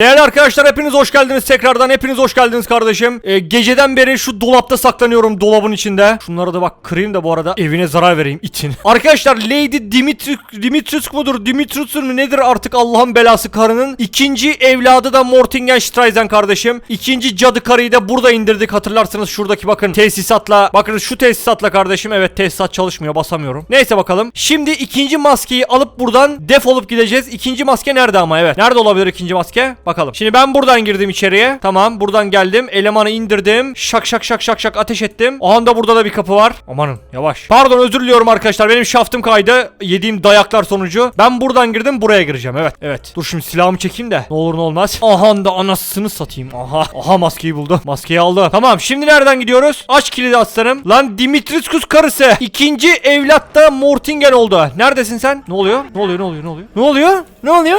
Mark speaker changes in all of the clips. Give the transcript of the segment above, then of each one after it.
Speaker 1: Değerli arkadaşlar hepiniz hoş geldiniz tekrardan. Hepiniz hoş geldiniz kardeşim. Ee, Geceden beri şu dolapta saklanıyorum dolabın içinde. Şunlara da bak kırayım da bu arada evine zarar vereyim itin Arkadaşlar Lady Dimitri Dimitrius mudur Dimitrius mu nedir artık Allah'ın belası karının? İkinci evladı da Mortingenstreisen kardeşim. İkinci cadı karıyı da burada indirdik. Hatırlarsınız şuradaki bakın tesisatla Bakın şu tesisatla kardeşim. Evet tesisat çalışmıyor basamıyorum. Neyse bakalım. Şimdi ikinci maskeyi alıp buradan defolup gideceğiz. İkinci maske nerede ama? Evet Nerede olabilir ikinci maske bakalım. Şimdi ben buradan girdim içeriye. Tamam buradan geldim. Elemanı indirdim. Şak şak şak şak şak ateş ettim. Aha da burada da bir kapı var. Amanın yavaş. Pardon özür diliyorum arkadaşlar. Benim şaftım kaydı. Yediğim dayaklar sonucu. Ben buradan girdim buraya gireceğim. Evet evet. Dur şimdi silahımı çekeyim de. Ne olur ne olmaz. Aha da anasını satayım. Aha. Aha maskeyi buldu maskeyi aldı Tamam şimdi nereden gidiyoruz? Aç kilidi aslanım. Lan Dimitriskus karısı. İkinci evlatta Mortingen oldu. Neredesin sen? Ne oluyor? Ne oluyor ne oluyor ne oluyor? Ne oluyor? Ne oluyor?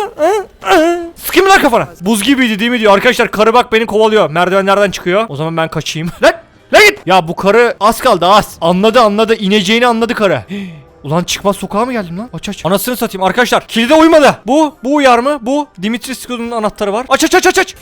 Speaker 1: Sıkayım lan kafana Buz gibiydi değil mi diyor Arkadaşlar karı bak beni kovalıyor Merdivenlerden çıkıyor O zaman ben kaçayım Lan Lan git Ya bu karı az kaldı az Anladı anladı ineceğini anladı karı Ulan çıkmaz sokağa mı geldim lan? Aç aç. Anasını satayım arkadaşlar. Kilide uymadı. Bu, bu uyar mı? Bu. Dimitrisku'nun anahtarı var. Aç aç aç aç aç.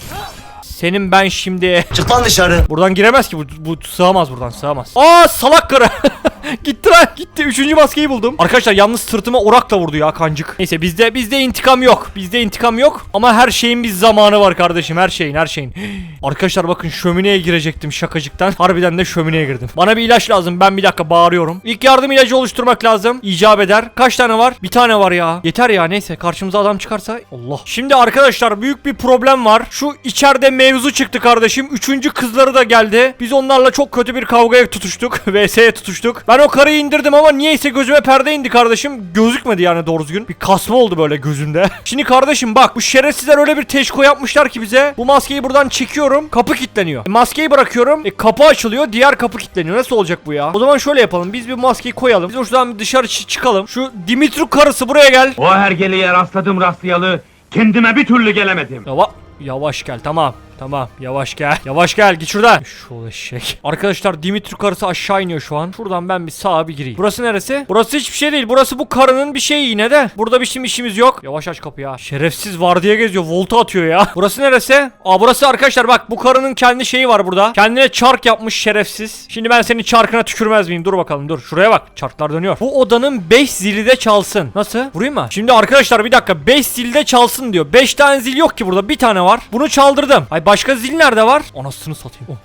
Speaker 1: Senin ben şimdi
Speaker 2: Çık lan dışarı.
Speaker 1: Buradan giremez ki bu, bu sığamaz buradan sığamaz. Aa salak karı. gitti lan gitti. Üçüncü maskeyi buldum. Arkadaşlar yalnız sırtıma orakla vurdu ya kancık. Neyse bizde bizde intikam yok. Bizde intikam yok. Ama her şeyin bir zamanı var kardeşim. Her şeyin her şeyin. Arkadaşlar bakın şömineye girecektim şakacıktan. Harbiden de şömineye girdim. Bana bir ilaç lazım. Ben bir dakika bağırıyorum. İlk yardım ilacı oluşturmak lazım. İcap eder. Kaç tane var? Bir tane var ya. Yeter ya neyse. Karşımıza adam çıkarsa. Allah. Şimdi arkadaşlar büyük bir problem var. Şu içeride mevzu çıktı kardeşim. Üçüncü kızları da geldi. Biz onlarla çok kötü bir kavgaya tutuştuk. VS'ye tutuştuk. Ben o karıyı indirdim ama niyeyse gözüme perde indi kardeşim. Gözükmedi yani doğru düzgün. Bir kasma oldu böyle gözümde. Şimdi kardeşim bak bu şerefsizler öyle bir teşko yapmışlar ki bize. Bu maskeyi buradan çekiyorum. Kapı kilitleniyor. E, maskeyi bırakıyorum. E, kapı açılıyor. Diğer kapı kilitleniyor. Nasıl olacak bu ya? O zaman şöyle yapalım. Biz bir maskeyi koyalım. Biz şuradan dışarı çı- çıkalım. Şu Dimitru karısı buraya gel.
Speaker 3: O hergeleye rastladım rastlayalı kendime bir türlü gelemedim.
Speaker 1: Yava yavaş gel tamam. Tamam yavaş gel. Yavaş gel git şuradan. Şu eşek. Arkadaşlar Dimitri karısı aşağı iniyor şu an. Şuradan ben bir sağa bir gireyim. Burası neresi? Burası hiçbir şey değil. Burası bu karının bir şeyi yine de. Burada bir şey işimiz yok. Yavaş aç kapıyı ya. Şerefsiz var diye geziyor. Volta atıyor ya. Burası neresi? Aa burası arkadaşlar bak bu karının kendi şeyi var burada. Kendine çark yapmış şerefsiz. Şimdi ben senin çarkına tükürmez miyim? Dur bakalım dur. Şuraya bak. Çarklar dönüyor. Bu odanın 5 zili de çalsın. Nasıl? Vurayım mı? Şimdi arkadaşlar bir dakika. 5 zil de çalsın diyor. 5 tane zil yok ki burada. Bir tane var. Bunu çaldırdım. Ay başka zil nerede var? Anasını satayım. Oh.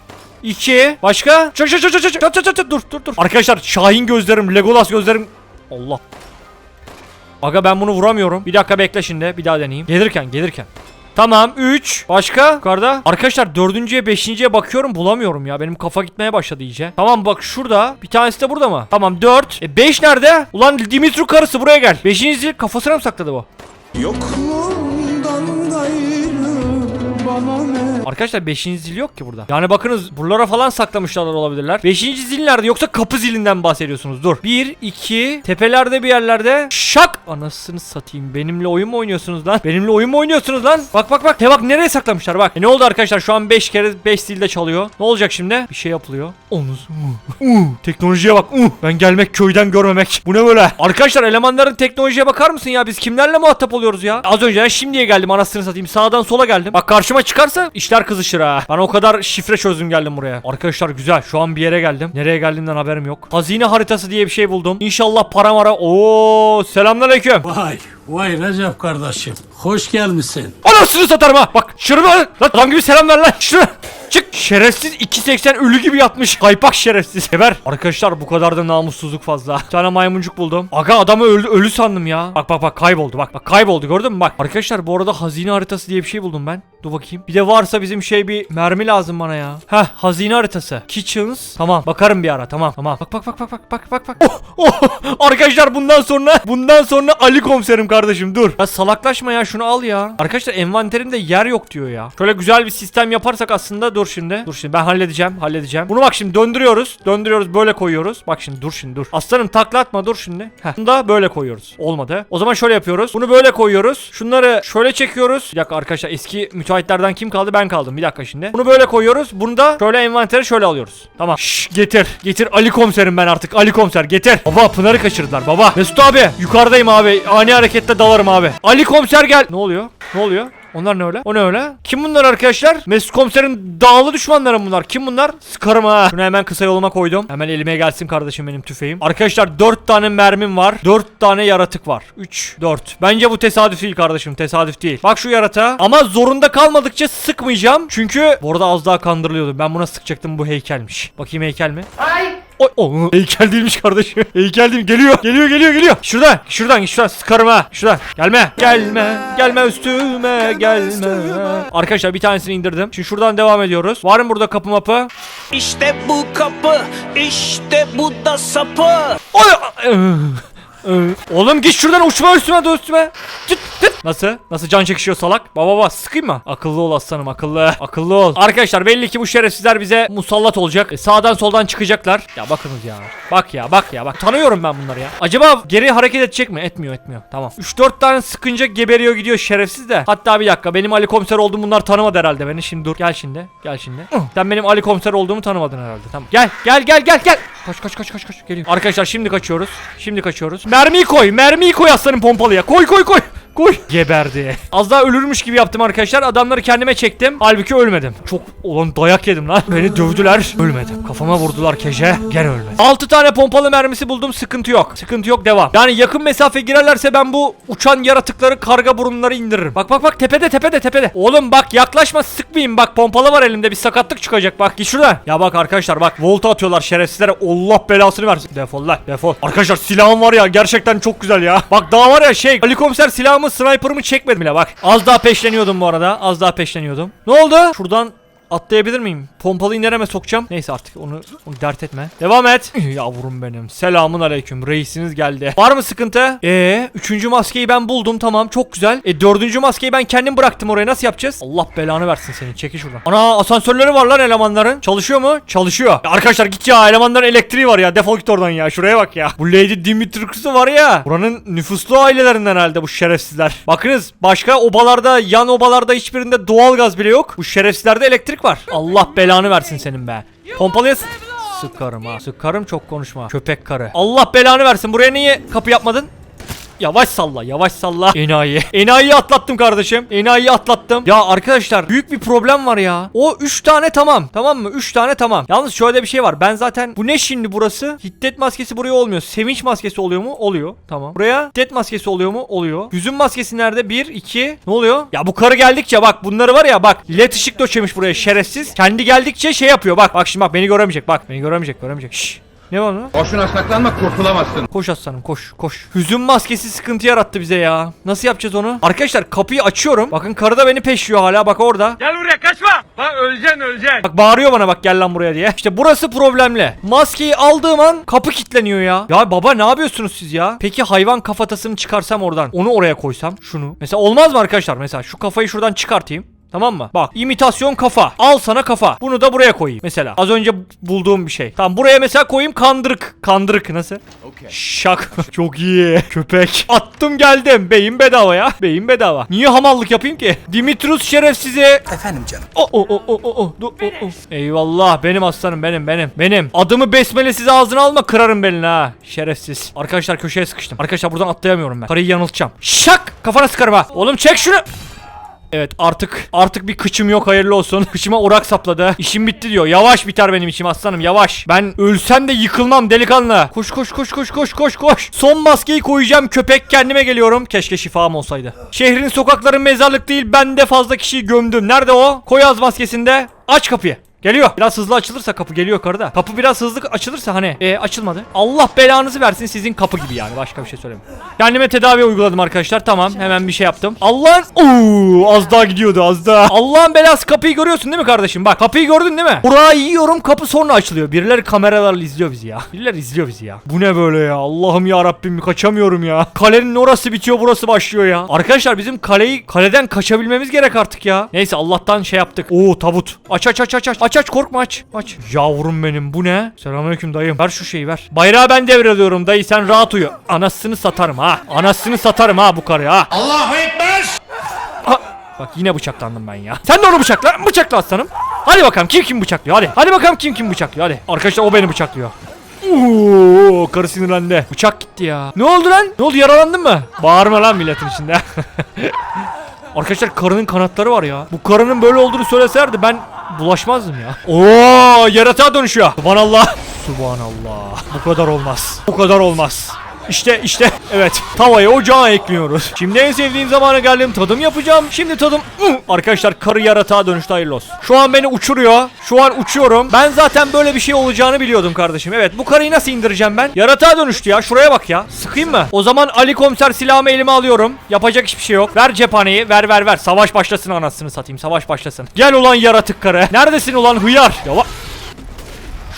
Speaker 1: İki. Başka? Çat çat çat çat çat çat çat dur dur dur. Arkadaşlar Şahin gözlerim, Legolas gözlerim. Allah. Aga ben bunu vuramıyorum. Bir dakika bekle şimdi. Bir daha deneyeyim. Gelirken gelirken. Tamam 3 başka yukarıda Arkadaşlar dördüncüye beşinciye bakıyorum bulamıyorum ya benim kafa gitmeye başladı iyice Tamam bak şurada bir tanesi de burada mı Tamam 4 e 5 nerede ulan Dimitru karısı buraya gel 5. kafasına mı sakladı bu
Speaker 4: Yokluğundan gayrı bana ne
Speaker 1: Arkadaşlar 5. zil yok ki burada. Yani bakınız buralara falan saklamışlar olabilirler. 5. zil nerede yoksa kapı zilinden bahsediyorsunuz? Dur. 1 2 tepelerde bir yerlerde şak anasını satayım. Benimle oyun mu oynuyorsunuz lan? Benimle oyun mu oynuyorsunuz lan? Bak bak bak. Te bak nereye saklamışlar bak. E ne oldu arkadaşlar? Şu an 5 kere 5 zilde çalıyor. Ne olacak şimdi? Bir şey yapılıyor. Onuz. Teknolojiye bak. Ben gelmek köyden görmemek. Bu ne böyle? Arkadaşlar elemanların teknolojiye bakar mısın ya? Biz kimlerle muhatap oluyoruz ya? Az önce şimdiye geldim anasını satayım. Sağdan sola geldim. Bak karşıma çıkarsa işler kızışır ha. Ben o kadar şifre çözdüm geldim buraya. Arkadaşlar güzel. Şu an bir yere geldim. Nereye geldiğimden haberim yok. Hazine haritası diye bir şey buldum. İnşallah para mara. Oo selamünaleyküm.
Speaker 4: Vay vay Recep kardeşim hoş gelmişsin.
Speaker 1: Anasını satarım ha. Bak şunu lan adam gibi selam ver lan. Şunu. Çık. Şerefsiz 2.80 ölü gibi yatmış. Kaypak şerefsiz. Geber. Arkadaşlar bu kadar da namussuzluk fazla. Bir tane maymuncuk buldum. Aga adamı öldü, ölü sandım ya. Bak bak bak kayboldu. Bak bak kayboldu gördün mü? Bak. Arkadaşlar bu arada hazine haritası diye bir şey buldum ben. Dur bakayım. Bir de varsa bizim şey bir mermi lazım bana ya. Heh hazine haritası. Kitchens. Tamam bakarım bir ara tamam tamam. Bak bak bak bak bak bak bak bak. Oh, oh. Arkadaşlar bundan sonra bundan sonra Ali komiserim kardeşim dur. Ya salaklaşma ya şunu al ya. Arkadaşlar envanterimde yer yok diyor ya. Şöyle güzel bir sistem yaparsak aslında dur şimdi. Dur şimdi ben halledeceğim halledeceğim. Bunu bak şimdi döndürüyoruz. Döndürüyoruz böyle koyuyoruz. Bak şimdi dur şimdi dur. Aslanım takla atma dur şimdi. Heh. Bunu da böyle koyuyoruz. Olmadı. O zaman şöyle yapıyoruz. Bunu böyle koyuyoruz. Şunları şöyle çekiyoruz. Bir dakika arkadaşlar eski müteahhitlerden kim kaldı ben kaldım. Bir dakika şimdi. Bunu böyle koyuyoruz. Bunu da şöyle envantere şöyle alıyoruz. Tamam. Şşş getir. Getir Ali komiserim ben artık. Ali komiser getir. Baba Pınar'ı kaçırdılar baba. Mesut abi yukarıdayım abi. Ani hareketle dalarım abi. Ali komiser gel. Ne oluyor? Ne oluyor? Onlar ne öyle? O ne öyle? Kim bunlar arkadaşlar? Mesut komiserin dağlı düşmanları bunlar. Kim bunlar? Sıkarım ha. Şunu hemen kısa yoluma koydum. Hemen elime gelsin kardeşim benim tüfeğim. Arkadaşlar 4 tane mermim var. 4 tane yaratık var. 3, 4. Bence bu tesadüf değil kardeşim. Tesadüf değil. Bak şu yaratığa. Ama zorunda kalmadıkça sıkmayacağım. Çünkü bu arada az daha kandırılıyordum. Ben buna sıkacaktım. Bu heykelmiş. Bakayım heykel mi? Oy, o, heykel değilmiş kardeşim. Heykel değil. Geliyor. Geliyor geliyor geliyor. Şuradan. Şuradan. Şuradan. Sıkarım ha. Şuradan. Gelme. Gelme. Gelme üstüme. Gelme. Arkadaşlar bir tanesini indirdim. Şimdi şuradan devam ediyoruz. Var mı burada kapı mapı?
Speaker 2: İşte bu kapı, işte bu da sapı.
Speaker 1: Oy! Oğlum git şuradan uçma üstüme de üstüme. Git git. Nasıl? Nasıl can çekişiyor salak? Baba baba sıkayım mı? Akıllı ol aslanım akıllı. Akıllı ol. Arkadaşlar belli ki bu şerefsizler bize musallat olacak. E, sağdan soldan çıkacaklar. Ya bakınız ya. Bak ya bak ya bak. Tanıyorum ben bunları ya. Acaba geri hareket edecek mi? Etmiyor etmiyor. Tamam. 3-4 tane sıkınca geberiyor gidiyor şerefsiz de. Hatta bir dakika benim Ali Komiser olduğumu bunlar tanımadı herhalde beni. Şimdi dur. Gel şimdi. Gel şimdi. Sen benim Ali Komiser olduğumu tanımadın herhalde. Tamam. Gel gel gel gel gel. Kaç kaç kaç kaç kaç geliyor. Arkadaşlar şimdi kaçıyoruz. Şimdi kaçıyoruz. Mermiyi koy. Mermiyi koy aslanın pompalıya. Koy koy koy. Koy. Geberdi. Az daha ölürmüş gibi yaptım arkadaşlar. Adamları kendime çektim. Halbuki ölmedim. Çok olan dayak yedim lan. Beni dövdüler. Ölmedim. Kafama vurdular keşe. Gene ölmedim. 6 tane pompalı mermisi buldum. Sıkıntı yok. Sıkıntı yok. Devam. Yani yakın mesafe girerlerse ben bu uçan yaratıkları karga burunları indiririm. Bak bak bak tepede tepede tepede. Oğlum bak yaklaşma sıkmayayım. Bak pompalı var elimde. Bir sakatlık çıkacak. Bak git şuradan. Ya bak arkadaşlar bak volta atıyorlar şerefsizlere. Allah belasını versin. Defol lan defol. Arkadaşlar silahım var ya gerçekten çok güzel ya. Bak daha var ya şey Ali komiser silahımı sniper'ımı çekmedim bile bak. Az daha peşleniyordum bu arada. Az daha peşleniyordum. Ne oldu? Şuradan Atlayabilir miyim? Pompalıyı nereme sokacağım? Neyse artık onu, onu dert etme. Devam et. Yavrum benim. Selamun aleyküm. Reisiniz geldi. Var mı sıkıntı? Ee, üçüncü maskeyi ben buldum. Tamam çok güzel. E dördüncü maskeyi ben kendim bıraktım oraya. Nasıl yapacağız? Allah belanı versin senin. Çekil şuradan. Ana asansörleri var lan elemanların. Çalışıyor mu? Çalışıyor. Ya arkadaşlar git ya. Elemanların elektriği var ya. Defol git oradan ya. Şuraya bak ya. Bu Lady Dimitrikus'u var ya. Buranın nüfuslu ailelerinden herhalde bu şerefsizler. Bakınız başka obalarda yan obalarda hiçbirinde doğalgaz bile yok. Bu şerefsizlerde elektrik var. Allah belanı versin senin be. Pompalıya s- Sıkarım ha. Sıkarım çok konuşma. Köpek karı. Allah belanı versin. Buraya niye kapı yapmadın? Yavaş salla yavaş salla. Enayi. Enayi'yi atlattım kardeşim. Enayi'yi atlattım. Ya arkadaşlar büyük bir problem var ya. O 3 tane tamam. Tamam mı? 3 tane tamam. Yalnız şöyle bir şey var. Ben zaten Bu ne şimdi burası? Hiddet maskesi buraya olmuyor. Sevinç maskesi oluyor mu? Oluyor. Tamam. Buraya hiddet maskesi oluyor mu? Oluyor. Hüzün maskesi nerede? 1 2 Ne oluyor? Ya bu karı geldikçe bak bunları var ya bak led ışık döşemiş buraya şerefsiz. Kendi geldikçe şey yapıyor. Bak Bak şimdi bak beni göremeyecek bak Beni göremeyecek göremeyecek. Şşş ne var lan?
Speaker 3: Boşuna saklanma kurtulamazsın.
Speaker 1: Koş aslanım koş koş. Hüzün maskesi sıkıntı yarattı bize ya. Nasıl yapacağız onu? Arkadaşlar kapıyı açıyorum. Bakın karı da beni peşliyor hala bak orada.
Speaker 3: Gel buraya kaçma. Bak öleceksin öleceksin.
Speaker 1: Bak bağırıyor bana bak gel lan buraya diye. İşte burası problemli. Maskeyi aldığım an kapı kilitleniyor ya. Ya baba ne yapıyorsunuz siz ya? Peki hayvan kafatasını çıkarsam oradan. Onu oraya koysam. Şunu. Mesela olmaz mı arkadaşlar? Mesela şu kafayı şuradan çıkartayım. Tamam mı? Bak imitasyon kafa. Al sana kafa. Bunu da buraya koyayım. Mesela az önce bulduğum bir şey. Tamam buraya mesela koyayım kandırık. Kandırık nasıl? Şak. Çok iyi. Köpek. Attım geldim. Beyin bedava ya. Beyin bedava. Niye hamallık yapayım ki? Dimitrus şerefsizi.
Speaker 5: Efendim canım.
Speaker 1: O o o o o o o, o. Eyvallah benim aslanım benim benim benim. Adımı besmelesiz ağzına alma kırarım belini ha. Şerefsiz. Arkadaşlar köşeye sıkıştım. Arkadaşlar buradan atlayamıyorum ben. Karıyı yanıltacağım. Şak kafana sıkarım ha. Oğlum çek şunu. Evet artık artık bir kıçım yok hayırlı olsun. Kıçıma orak sapladı. İşim bitti diyor. Yavaş biter benim içim aslanım yavaş. Ben ölsem de yıkılmam delikanlı. Koş koş koş koş koş koş koş. Son maskeyi koyacağım köpek kendime geliyorum. Keşke şifam olsaydı. Şehrin sokakları mezarlık değil ben de fazla kişiyi gömdüm. Nerede o? Koy az maskesinde. Aç kapıyı. Geliyor. Biraz hızlı açılırsa kapı geliyor karıda. Kapı biraz hızlı açılırsa hani e, açılmadı. Allah belanızı versin sizin kapı gibi yani. Başka bir şey söylemiyorum. Kendime tedavi uyguladım arkadaşlar. Tamam. Hemen bir şey yaptım. Allah'ın Oo, az daha gidiyordu az daha. Allah'ın belası kapıyı görüyorsun değil mi kardeşim? Bak kapıyı gördün değil mi? Burayı yiyorum kapı sonra açılıyor. Birileri kameralarla izliyor bizi ya. Birileri izliyor bizi ya. Bu ne böyle ya? Allah'ım ya Rabbim kaçamıyorum ya. Kalenin orası bitiyor burası başlıyor ya. Arkadaşlar bizim kaleyi kaleden kaçabilmemiz gerek artık ya. Neyse Allah'tan şey yaptık. Oo tabut. Aç aç aç aç aç. Aç aç korkma aç. Aç. Yavrum benim bu ne? Selamünaleyküm dayım. Ver şu şeyi ver. Bayrağı ben devrediyorum dayı sen rahat uyu. Anasını satarım ha. Anasını satarım ha bu karı ha.
Speaker 4: Allahu Ekber!
Speaker 1: Ha, Bak yine bıçaklandım ben ya. Sen de onu bıçakla. Bıçakla aslanım. Hadi bakalım kim kim bıçaklıyor hadi. Hadi bakalım kim kim bıçaklıyor hadi. Arkadaşlar o beni bıçaklıyor. Oo, karı sinirlendi. Bıçak gitti ya. Ne oldu lan? Ne oldu yaralandın mı? Bağırma lan milletin içinde. Arkadaşlar karının kanatları var ya. Bu karının böyle olduğunu söyleselerdi ben bulaşmazdım ya. Oo yaratığa dönüşüyor. Subhanallah. Subhanallah. Bu kadar olmaz. Bu kadar olmaz. İşte işte evet tavaya ocağa ekliyoruz. Şimdi en sevdiğim zamana geldim tadım yapacağım. Şimdi tadım ıh! arkadaşlar karı yaratığa dönüştü hayırlı olsun. Şu an beni uçuruyor. Şu an uçuyorum. Ben zaten böyle bir şey olacağını biliyordum kardeşim. Evet bu karıyı nasıl indireceğim ben? Yaratığa dönüştü ya şuraya bak ya. Sıkayım mı? O zaman Ali komiser silahımı elime alıyorum. Yapacak hiçbir şey yok. Ver cephaneyi ver ver ver. Savaş başlasın anasını satayım savaş başlasın. Gel ulan yaratık karı. Neredesin ulan hıyar? Yava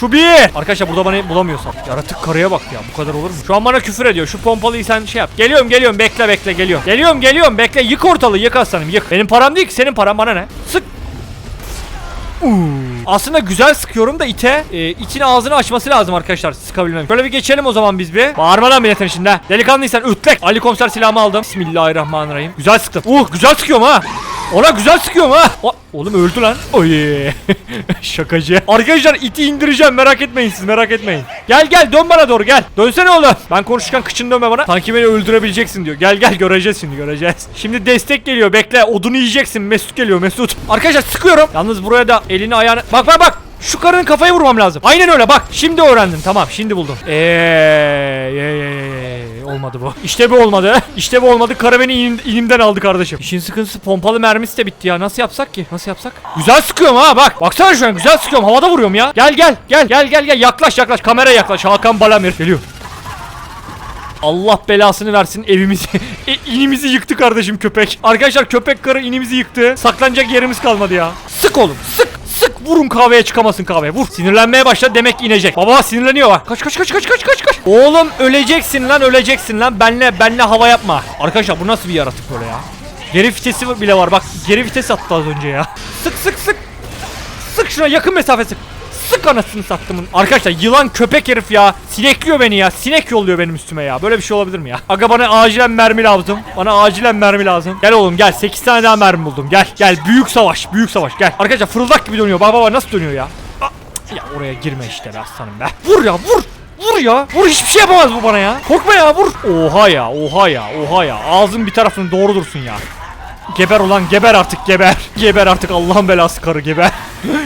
Speaker 1: şu bir. Arkadaşlar burada bana bulamıyorsam. Yaratık karıya bak ya bu kadar olur mu? Şu an bana küfür ediyor. Şu pompalıyı sen şey yap. Geliyorum geliyorum bekle bekle geliyorum. Geliyorum geliyorum bekle yık ortalığı yık aslanım yık. Benim param değil ki senin paran bana ne? Sık. Uuu. Aslında güzel sıkıyorum da ite e, için ağzını açması lazım arkadaşlar sıkabilmem. Şöyle bir geçelim o zaman biz bir. Bağırmadan milletin içinde. Delikanlıysan ütlek. Ali komiser silahımı aldım. Bismillahirrahmanirrahim. Güzel sıktım. Uh güzel sıkıyorum ha. Ona güzel sıkıyorum ha. O- oğlum öldü lan. Oy. Şakacı. Arkadaşlar iti indireceğim merak etmeyin siz merak etmeyin. Gel gel dön bana doğru gel. Dönsene oğlum. Ben konuşurken kıçını dönme bana. Sanki beni öldürebileceksin diyor. Gel gel göreceğiz şimdi göreceğiz. Şimdi destek geliyor bekle. Odunu yiyeceksin. Mesut geliyor Mesut. Arkadaşlar sıkıyorum. Yalnız buraya da elini ayağını. Bak bak bak. Şu karının kafayı vurmam lazım. Aynen öyle bak. Şimdi öğrendim. Tamam şimdi buldum. Eee olmadı bu. İşte bu olmadı. İşte bu olmadı. Karı beni inim- aldı kardeşim. İşin sıkıntısı pompalı mermisi de bitti ya. Nasıl yapsak ki? Nasıl yapsak? Güzel sıkıyorum ha bak. Baksana şu an güzel sıkıyorum. Havada vuruyorum ya. Gel gel gel gel gel gel yaklaş yaklaş. Kameraya yaklaş. Hakan Balamir geliyor. Allah belasını versin evimizi. e, inimizi yıktı kardeşim köpek. Arkadaşlar köpek karı inimizi yıktı. Saklanacak yerimiz kalmadı ya. Sık oğlum sık. Vurun kahveye çıkamasın kahveye vur. Sinirlenmeye başladı demek inecek. Baba sinirleniyor bak. Kaç kaç kaç kaç kaç kaç kaç. Oğlum öleceksin lan öleceksin lan. Benle benle hava yapma. Arkadaşlar bu nasıl bir yaratık böyle ya? Geri vitesi bile var bak. Geri vites attı az önce ya. Sık sık sık. Sık şuna yakın mesafe sık. Sık anasını sattımın. Arkadaşlar yılan köpek herif ya. Sinekliyor beni ya. Sinek yolluyor benim üstüme ya. Böyle bir şey olabilir mi ya? Aga bana acilen mermi lazım. Bana acilen mermi lazım. Gel oğlum gel. 8 tane daha mermi buldum. Gel gel. Büyük savaş. Büyük savaş. Gel. Arkadaşlar fırıldak gibi dönüyor. Bak bak nasıl dönüyor ya. Ya oraya girme işte be aslanım be. Vur ya vur. Vur ya. Vur hiçbir şey yapamaz bu bana ya. Korkma ya vur. Oha ya. Oha ya. Oha ya. Ağzın bir tarafını doğru dursun ya. Geber ulan geber artık geber. Geber artık Allah'ın belası karı geber.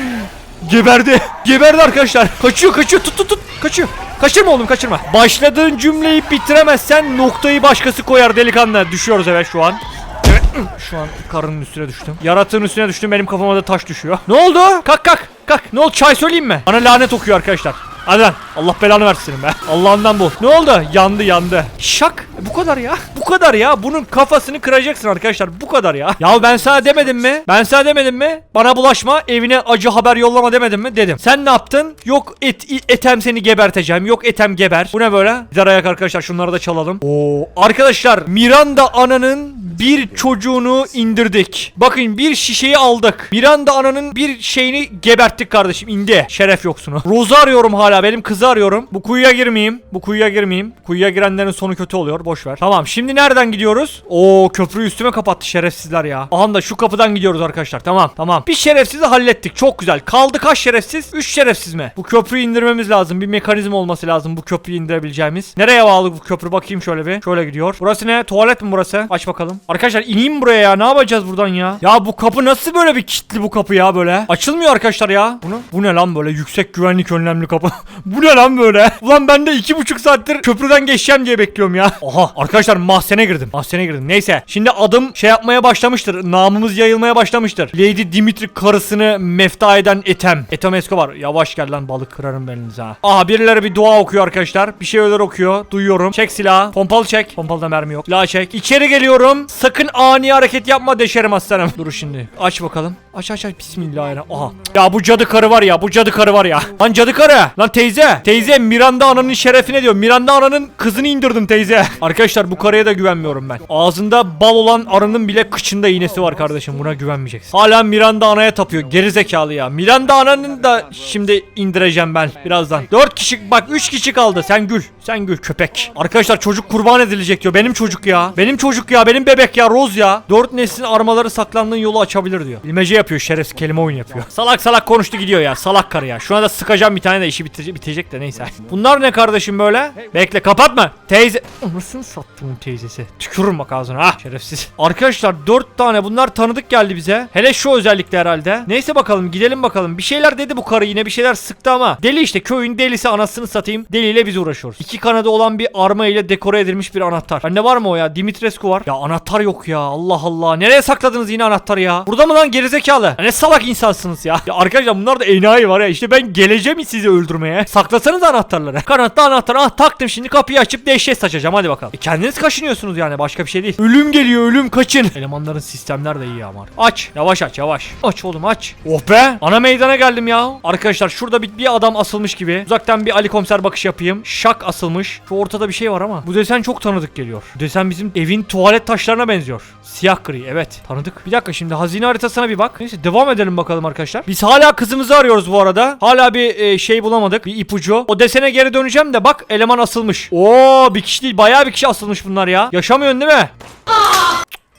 Speaker 1: Geberdi. Geberdi arkadaşlar. Kaçıyor kaçıyor tut tut tut. Kaçıyor. Kaçırma oğlum kaçırma. Başladığın cümleyi bitiremezsen noktayı başkası koyar delikanlı. Düşüyoruz evet şu an. Şu an karının üstüne düştüm. Yaratığın üstüne düştüm. Benim kafama da taş düşüyor. Ne oldu? Kalk kalk. Kalk. Ne oldu? Çay söyleyeyim mi? Bana lanet okuyor arkadaşlar. Hadi lan. Allah belanı versin be. Allah'ından bu. Ne oldu? Yandı yandı. Şak. Bu kadar ya. Bu kadar ya. Bunun kafasını kıracaksın arkadaşlar. Bu kadar ya. Ya ben sana demedim mi? Ben sana demedim mi? Bana bulaşma. Evine acı haber yollama demedim mi? Dedim. Sen ne yaptın? Yok et, etem seni geberteceğim. Yok etem geber. Bu ne böyle? Gider ayak arkadaşlar. Şunları da çalalım. Oo. Arkadaşlar Miranda ananın bir çocuğunu indirdik. Bakın bir şişeyi aldık. Miranda ananın bir şeyini geberttik kardeşim. indi. Şeref yoksunu. Rozu arıyorum hala. Benim kızı arıyorum. Bu kuyuya girmeyeyim. Bu kuyuya girmeyeyim. Kuyuya girenlerin sonu kötü oluyor. Boş ver. Tamam. Şimdi nereden gidiyoruz? Oo köprüyü üstüme kapattı şerefsizler ya. Aha da şu kapıdan gidiyoruz arkadaşlar. Tamam. Tamam. Bir şerefsizi hallettik. Çok güzel. Kaldı kaç şerefsiz? 3 şerefsiz mi? Bu köprüyü indirmemiz lazım. Bir mekanizma olması lazım bu köprüyü indirebileceğimiz. Nereye bağlı bu köprü? Bakayım şöyle bir. Şöyle gidiyor. Burası ne? Tuvalet mi burası? Aç bakalım. Arkadaşlar ineyim buraya ya. Ne yapacağız buradan ya? Ya bu kapı nasıl böyle bir kilitli bu kapı ya böyle? Açılmıyor arkadaşlar ya. Bunu? Bu ne lan böyle yüksek güvenlik önlemli kapı? bu ne lan böyle? Ulan ben de iki buçuk saattir köprüden geçeceğim diye bekliyorum ya. Aha arkadaşlar mahzene girdim. Mahzene girdim. Neyse. Şimdi adım şey yapmaya başlamıştır. Namımız yayılmaya başlamıştır. Lady Dimitri karısını mefta eden Etem. Etem Escobar. Yavaş gel lan balık kırarım belinize ha. Aha birileri bir dua okuyor arkadaşlar. Bir şeyler okuyor. Duyuyorum. Çek silahı. Pompalı çek. Pompalıda mermi yok. La çek. İçeri geliyorum. Sakın ani hareket yapma deşerim aslanım. Dur şimdi. Aç bakalım. Aç aç. Bismillahirrahmanirrahim. Aha. Ya bu cadı karı var ya. Bu cadı karı var ya. Lan cadı karı. Lan teyze. Teyze Miranda ananın şerefine diyor. Miranda ananın kızını indirdim teyze. Arkadaşlar bu karıya da güvenmiyorum ben. Ağzında bal olan arının bile kıçında iğnesi var kardeşim. Buna güvenmeyeceksin. Hala Miranda anaya tapıyor. Geri zekalı ya. Miranda ananın da şimdi indireceğim ben birazdan. 4 kişi bak 3 kişi kaldı. Sen gül. Sen gül köpek. Arkadaşlar çocuk kurban edilecek diyor. Benim çocuk ya. Benim çocuk ya. Benim bebek ya Roz ya. Dört neslin armaları saklandığın yolu açabilir diyor. Bilmece yapıyor şerefsiz kelime oyun yapıyor. Salak salak konuştu gidiyor ya. Salak karı ya. Şuna da sıkacağım bir tane de işi bitecek, bitecek de neyse. Bunlar ne kardeşim böyle? Bekle kapatma. Teyze. Anasını sattım teyzesi. Tükürürüm bak ağzına ha. Şerefsiz. Arkadaşlar dört tane bunlar tanıdık geldi bize. Hele şu özellikle herhalde. Neyse bakalım gidelim bakalım. Bir şeyler dedi bu karı yine bir şeyler sıktı ama. Deli işte köyün delisi anasını satayım. Deliyle biz uğraşıyoruz. İki kanadı olan bir arma ile dekore edilmiş bir anahtar. Bende var mı o ya? Dimitrescu var. Ya anahtar yok ya. Allah Allah. Nereye sakladınız yine anahtarı ya? Burada mı lan gerizekalı? Ya ne salak insansınız ya. Ya arkadaşlar bunlar da enayi var ya. İşte ben geleceğim sizi öldürmeye. Saklasanız anahtarları. Kanatta anahtar. Ah taktım şimdi kapıyı açıp dehşet saçacağım. Hadi bakalım. E, kendiniz kaşınıyorsunuz yani. Başka bir şey değil. Ölüm geliyor ölüm kaçın. Elemanların sistemler de iyi ama. Aç. Yavaş aç yavaş. Aç oğlum aç. Oh be. Ana meydana geldim ya. Arkadaşlar şurada bir, bir adam asılmış gibi. Uzaktan bir Ali komiser bakış yapayım. Şak asılmış. Şu ortada bir şey var ama. Bu desen çok tanıdık geliyor. Desen bizim evin tuvalet taşlarına benziyor. Siyah gri evet tanıdık. Bir dakika şimdi hazine haritasına bir bak. Neyse devam edelim bakalım arkadaşlar. Biz hala kızımızı arıyoruz bu arada. Hala bir e, şey bulamadık. Bir ipucu. O desene geri döneceğim de bak eleman asılmış. Oo bir kişi değil bayağı bir kişi asılmış bunlar ya. Yaşamıyorsun değil mi?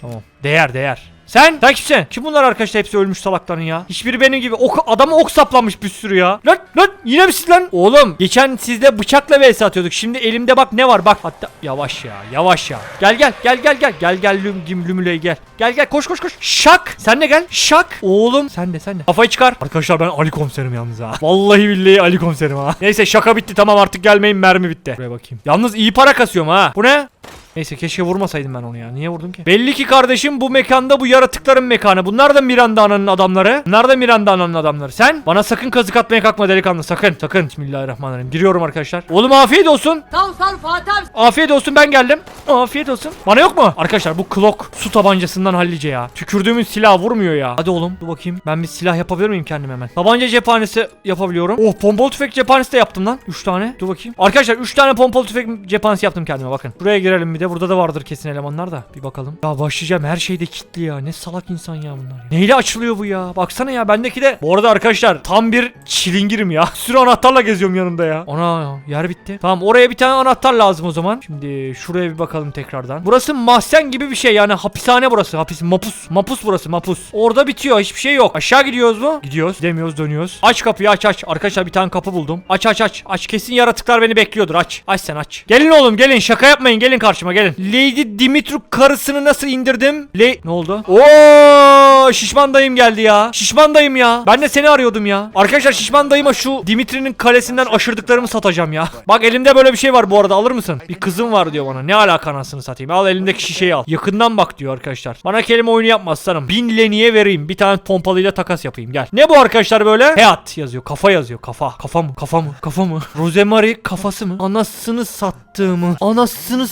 Speaker 1: Tamam. Değer değer. Sen? Kimsin? Kim bunlar arkadaşlar hepsi ölmüş salakların ya. Hiçbiri benim gibi ok adama ok saplamış bir sürü ya. Lan lan yine mi siz lan? Oğlum geçen sizde bıçakla vs atıyorduk. Şimdi elimde bak ne var bak. Hatta yavaş ya yavaş ya. Gel gel gel gel gel. Gel gel lüm gim lümüley gel. Gel gel koş koş koş. Şak. Sen de gel. Şak. Oğlum sen de sen de. Kafayı çıkar. Arkadaşlar ben Ali komiserim yalnız ha. Vallahi billahi Ali komiserim ha. Neyse şaka bitti tamam artık gelmeyin mermi bitti. Buraya bakayım. Yalnız iyi para kasıyorum ha. Bu ne? Neyse keşke vurmasaydım ben onu ya. Niye vurdum ki? Belli ki kardeşim bu mekanda bu yaratıkların mekanı. Bunlar da Miranda ananın adamları. Bunlar da Miranda ananın adamları. Sen bana sakın kazık atmaya kalkma delikanlı sakın. Sakın. Bismillahirrahmanirrahim. Giriyorum arkadaşlar. Oğlum afiyet olsun.
Speaker 5: Sağ ol sağ ol Fatih abi.
Speaker 1: Afiyet olsun ben geldim. Afiyet olsun. Bana yok mu? Arkadaşlar bu klok su tabancasından hallice ya. Tükürdüğümüz silah vurmuyor ya. Hadi oğlum dur bakayım. Ben bir silah yapabilir miyim kendim hemen? Tabanca cephanesi yapabiliyorum. Oh pompalı tüfek cephanesi de yaptım lan. 3 tane. Dur bakayım. Arkadaşlar 3 tane pompalı tüfek cephanesi yaptım kendime bakın. Buraya girelim bir de. Burada da vardır kesin elemanlar da. Bir bakalım. Ya başlayacağım. Her şeyde kilitli ya. Ne salak insan ya bunlar. ya. Neyle açılıyor bu ya? Baksana ya bendeki de. Bu arada arkadaşlar tam bir çilingirim ya. Sürü anahtarla geziyorum yanımda ya. Ana yer bitti. Tamam oraya bir tane anahtar lazım o zaman. Şimdi şuraya bir bakalım tekrardan. Burası mahzen gibi bir şey yani hapishane burası. Hapis mapus. Mapus burası mapus. Orada bitiyor. Hiçbir şey yok. Aşağı gidiyoruz mu? Gidiyoruz. Gidemiyoruz dönüyoruz. Aç kapıyı aç aç. Arkadaşlar bir tane kapı buldum. Aç aç aç. Aç kesin yaratıklar beni bekliyordur. Aç. Aç sen aç. Gelin oğlum gelin. Şaka yapmayın. Gelin karşıma gelin. Lady Dimitru karısını nasıl indirdim? Le ne oldu? Oo şişman dayım geldi ya. Şişman dayım ya. Ben de seni arıyordum ya. Arkadaşlar şişman dayıma şu Dimitri'nin kalesinden aşırdıklarımı satacağım ya. Bak elimde böyle bir şey var bu arada alır mısın? Bir kızım var diyor bana. Ne alaka anasını satayım. Al elimdeki şişeyi al. Yakından bak diyor arkadaşlar. Bana kelime oyunu yapma aslanım. Bin leniye vereyim. Bir tane pompalıyla takas yapayım. Gel. Ne bu arkadaşlar böyle? Heat yazıyor. Kafa yazıyor. Kafa. Kafa mı? Kafa mı? Kafa mı? Rosemary kafası mı? Anasını sattığımı. Anasını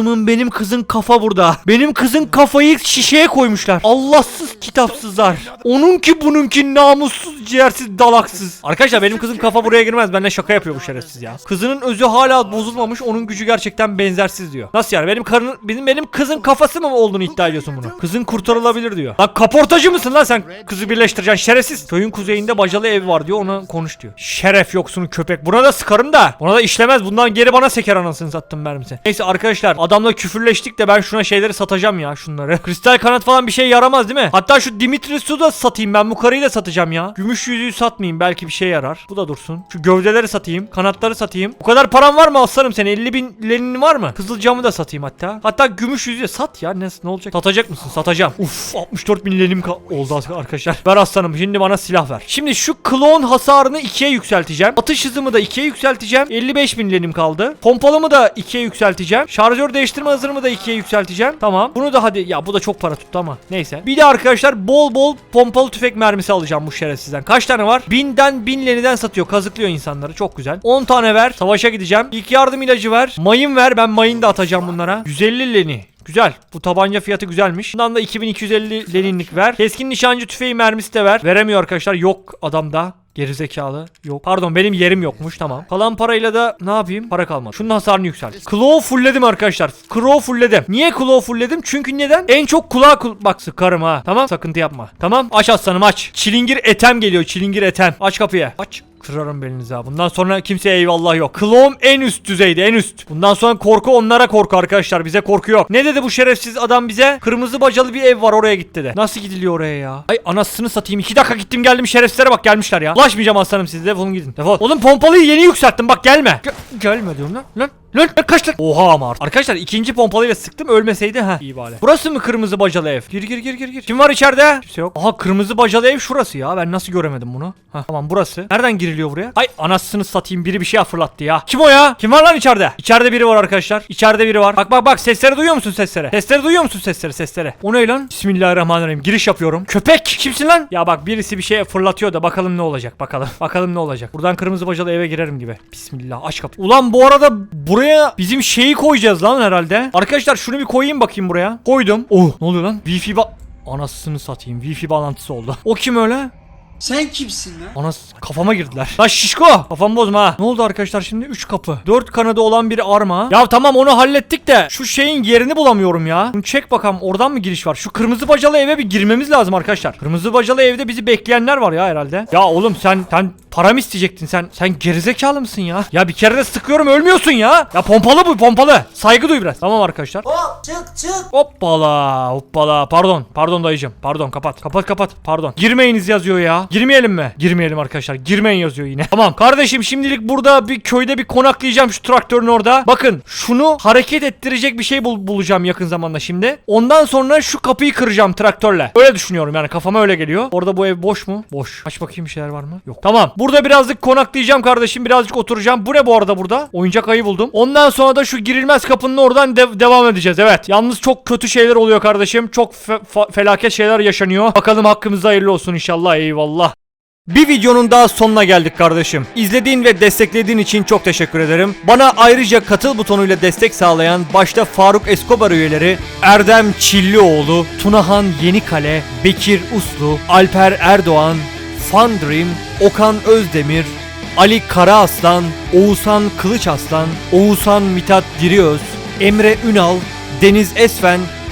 Speaker 1: sattığımın benim kızın kafa burada. Benim kızın kafayı şişeye koymuşlar. Allahsız kitapsızlar. Onunki bununki namussuz ciğersiz dalaksız. Arkadaşlar benim kızım kafa buraya girmez. Benimle şaka yapıyor bu şerefsiz ya. Kızının özü hala bozulmamış. Onun gücü gerçekten benzersiz diyor. Nasıl yani? Benim karın bizim benim kızın kafası mı olduğunu iddia ediyorsun bunu? Kızın kurtarılabilir diyor. Lan kaportacı mısın lan sen? Kızı birleştireceksin şerefsiz. Köyün kuzeyinde bacalı ev var diyor. Ona konuş diyor. Şeref yoksunu köpek. Buna da sıkarım da. Buna da işlemez. Bundan geri bana seker anasını sattım mermisi. Neyse arkadaşlar adamla küfürleştik de ben şuna şeyleri satacağım ya şunları. Kristal kanat falan bir şey yaramaz değil mi? Hatta şu Dimitri su da satayım ben bu karıyı da satacağım ya. Gümüş yüzüğü satmayayım belki bir şey yarar. Bu da dursun. Şu gövdeleri satayım. Kanatları satayım. Bu kadar param var mı aslanım senin? 50 bin lenin var mı? Kızıl camı da satayım hatta. Hatta gümüş yüzüğü sat ya. Ne, ne olacak? Satacak mısın? Satacağım. Uf 64 bin lenim oldu arkadaşlar. Ver aslanım şimdi bana silah ver. Şimdi şu klon hasarını 2'ye yükselteceğim. Atış hızımı da 2'ye yükselteceğim. 55 bin lenim kaldı. Pompalımı da 2'ye yükselteceğim. Şarjör değiştirme hızımı da 2'ye yükselteceğim. Tamam. Bunu da hadi ya bu da çok para tuttu ama neyse. Bir de arkadaşlar bol bol pompalı tüfek mermisi alacağım bu şerefsizden. Kaç tane var? Binden bin leniden satıyor. Kazıklıyor insanları. Çok güzel. 10 tane ver. Savaşa gideceğim. İlk yardım ilacı ver. Mayın ver. Ben mayın da atacağım bunlara. 150 leni. Güzel. Bu tabanca fiyatı güzelmiş. Bundan da 2250 leninlik ver. Keskin nişancı tüfeği mermisi de ver. Veremiyor arkadaşlar. Yok adamda. Gerizekalı. Yok. Pardon benim yerim yokmuş tamam. Kalan parayla da ne yapayım? Para kalmadı. Şunun hasarını yükselt. Claw fullledim arkadaşlar. Claw fullledim. Niye Claw fullledim? Çünkü neden? En çok kulağa kul... Bak sıkarım ha. Tamam. Sakıntı yapma. Tamam. Aç aslanım aç. Çilingir etem geliyor. Çilingir etem. Aç kapıyı. Aç. Kırarım belinizi ha. Bundan sonra kimseye eyvallah yok. Klon en üst düzeyde en üst. Bundan sonra korku onlara korku arkadaşlar. Bize korku yok. Ne dedi bu şerefsiz adam bize? Kırmızı bacalı bir ev var oraya git dedi. Nasıl gidiliyor oraya ya? Ay anasını satayım. iki dakika gittim geldim şerefsizlere bak gelmişler ya. Ulaşmayacağım aslanım size defolun gidin. Defol. Oğlum pompalıyı yeni yükselttim bak gelme. Ge- gelme diyorum lan. Lan. Lan kaç. Oha ama artık. Arkadaşlar ikinci pompalıyla sıktım ölmeseydi ha. İyi bari. Burası mı kırmızı bacalı ev? Gir gir gir gir gir. Kim var içeride? Kimse yok. Aha kırmızı bacalı ev şurası ya. Ben nasıl göremedim bunu? Ha tamam burası. Nereden giriliyor buraya? Ay anasını satayım biri bir şey fırlattı ya. Kim o ya? Kim var lan içeride? İçeride biri var arkadaşlar. İçeride biri var. Bak bak bak sesleri duyuyor musun sesleri? Sesleri duyuyor musun sesleri sesleri? O ne lan? Bismillahirrahmanirrahim. Giriş yapıyorum. Köpek kimsin lan? Ya bak birisi bir şey fırlatıyor da bakalım ne olacak bakalım. Bakalım ne olacak. Buradan kırmızı bacalı eve girerim gibi. Bismillah aç kapı. Ulan bu arada buraya bizim şeyi koyacağız lan herhalde. Arkadaşlar şunu bir koyayım bakayım buraya. Koydum. Oh ne oluyor lan? Wi-Fi ba... Anasını satayım. Wi-Fi bağlantısı oldu. O kim öyle?
Speaker 5: Sen kimsin lan?
Speaker 1: Anas kafama girdiler. Lan şişko kafamı bozma ha. Ne oldu arkadaşlar şimdi 3 kapı. 4 kanadı olan bir arma. Ya tamam onu hallettik de şu şeyin yerini bulamıyorum ya. Bunu çek bakalım oradan mı giriş var? Şu kırmızı bacalı eve bir girmemiz lazım arkadaşlar. Kırmızı bacalı evde bizi bekleyenler var ya herhalde. Ya oğlum sen sen para mı isteyecektin sen? Sen gerizekalı mısın ya? Ya bir kere de sıkıyorum ölmüyorsun ya. Ya pompalı bu pompalı. Saygı duy biraz. Tamam arkadaşlar.
Speaker 5: Hop çık çık.
Speaker 1: Hoppala hoppala pardon pardon dayıcım pardon kapat kapat kapat pardon girmeyiniz yazıyor ya girmeyelim mi? Girmeyelim arkadaşlar. Girmeyin yazıyor yine. Tamam. Kardeşim şimdilik burada bir köyde bir konaklayacağım şu traktörün orada. Bakın şunu hareket ettirecek bir şey bul- bulacağım yakın zamanda şimdi. Ondan sonra şu kapıyı kıracağım traktörle. Öyle düşünüyorum yani. Kafama öyle geliyor. Orada bu ev boş mu? Boş. Aç bakayım bir şeyler var mı? Yok. Tamam. Burada birazcık konaklayacağım kardeşim. Birazcık oturacağım. Bu ne bu arada burada? Oyuncak ayı buldum. Ondan sonra da şu girilmez kapının oradan dev- devam edeceğiz. Evet. Yalnız çok kötü şeyler oluyor kardeşim. Çok fe- felaket şeyler yaşanıyor. Bakalım hakkımızda hayırlı olsun inşallah. Eyvallah bir videonun daha sonuna geldik kardeşim. İzlediğin ve desteklediğin için çok teşekkür ederim. Bana ayrıca katıl butonuyla destek sağlayan başta Faruk Escobar üyeleri Erdem Çillioğlu, Tunahan Yenikale, Bekir Uslu, Alper Erdoğan, Fandream, Okan Özdemir, Ali Karaaslan, Oğuzhan Kılıçaslan, Oğuzhan Mithat Diriöz, Emre Ünal, Deniz Esfen